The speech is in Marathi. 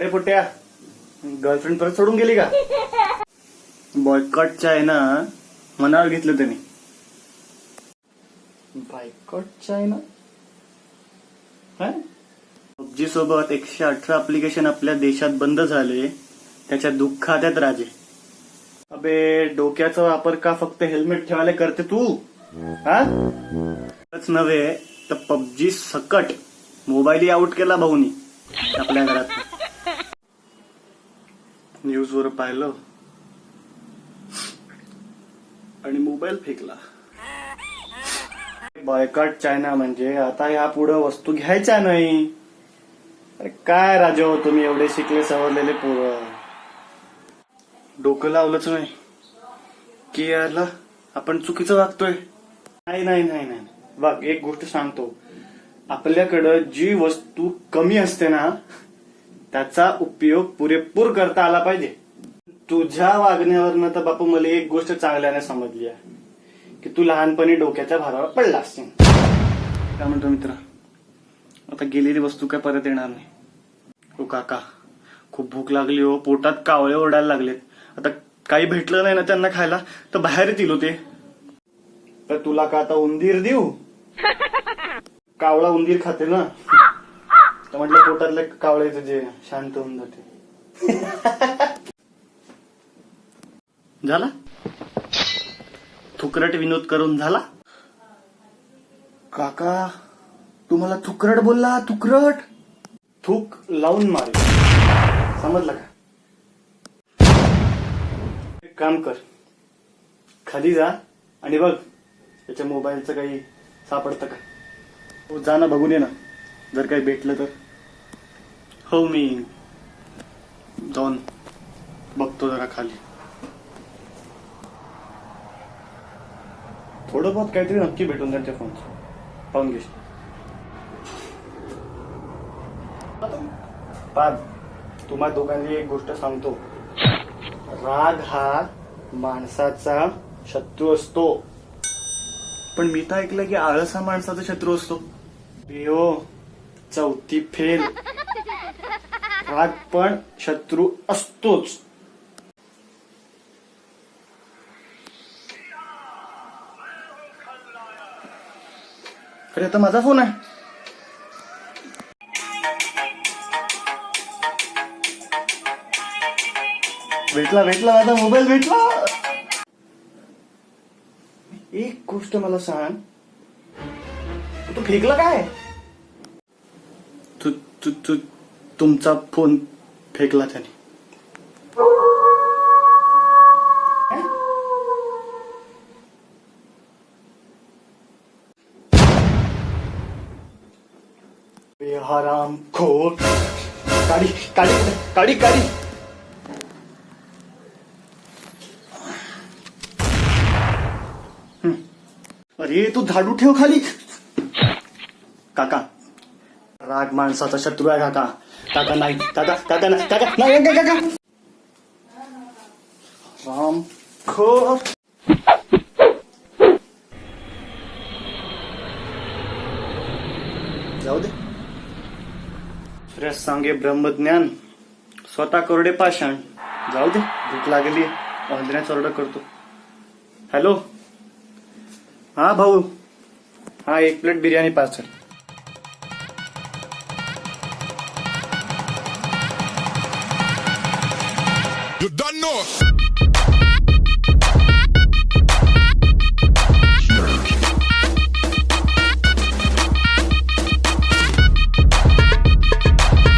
अरे पुट्या गर्लफ्रेंड परत सोडून गेली का? बॉयकॉटच्या आहे ना मनावर घेतलं त्याने. बायकॉटच्या आहे ना? पबजी सोबत एकशे अठरा अप्लिकेशन आपल्या देशात बंद झाले त्याच्या दुःखात राजे. अबे डोक्याचा वापर का फक्त हेल्मेट ठेवायला करते तू? हा? खरंच नव्हे तर पबजी सकट. मोबाईल आउट केला भाऊनी आपल्या घरात. न्यूज वर पाहिलं. आणि मोबाईल फेकला. बॉयकॉट चायना म्हणजे आता ह्या पुढे वस्तू घ्यायच्या नाही. अरे काय राजा हो तुम्ही एवढे शिकले सवरलेले पोर. डोकं लावलंच नाही. की याला आपण चुकीचं वागतोय? नाही नाही नाही नाही. बघ एक गोष्ट सांगतो. आपल्याकडं जी वस्तू कमी असते ना त्याचा उपयोग पुरेपूर करता आला पाहिजे. तुझ्या वागण्यावरनं तर बापू मला एक गोष्ट चांगल्याने समजली आहे की तू लहानपणी डोक्याच्या भारावर पडला असशील. काय म्हणतो मित्र? आता गेलेली वस्तू काय परत येणार नाही. हो काका खूप भूक लागली हो पोटात कावळे ओरडायला लागलेत. आता काही भेटलं नाही ना त्यांना खायला तर बाहेर येतील होते तर तुला का आता उंदीर देऊ? कावळा उंदीर खाते ना? तर म्हटलं पोटातले कावळ्याचं जे शांत होऊन जाते. झाला? थुकरट विनोद करून झाला? काका तुम्हाला थुकरट बोलला? थुकरट? थूक लावून मारे. समजलं का? एक काम कर. खाली जा आणि बघ त्याच्या मोबाईलचं काही सापडतं का? हो, जा ना बघून ये ना. जर काही भेटलं तर. हो मी जाऊन बघतो जरा खाली. थोडं बहुत काहीतरी नक्की भेटून जाईल त्या फोनचं. पाहून घेशील पाद तुम्हा दोघांनी एक गोष्ट सांगतो. राग हा माणसाचा शत्रू असतो. पण मी तर ऐकलं की आळस हा माणसाचा शत्रू असतो. हो चौथी फेल. राग पण शत्रू असतोच. अरे आता माझा फोन आहे. भेटला भेटला माझा मोबाईल भेटला. एक गोष्ट मला सांग. तू फेकला काय? तू तू तू तुमचा फोन फेकला त्याने. हराम बेहराम खोर काढी काढी काढी काढी. अरे तू झाडू ठेव खाली. काका राग माणसाचा शत्रू आहे काका काका नाही. काका काका नाही. काका नाही काका काका. राम खो जाऊ दे. श्रेष्ठ सांगे ब्रह्मज्ञान. स्वतः कोरडे पाषाण. जाऊ दे. भूक लागली. ऑर्डरच ऑर्डर करतो. हॅलो हा भाऊ. हा एक plate biryani parcel. You done know.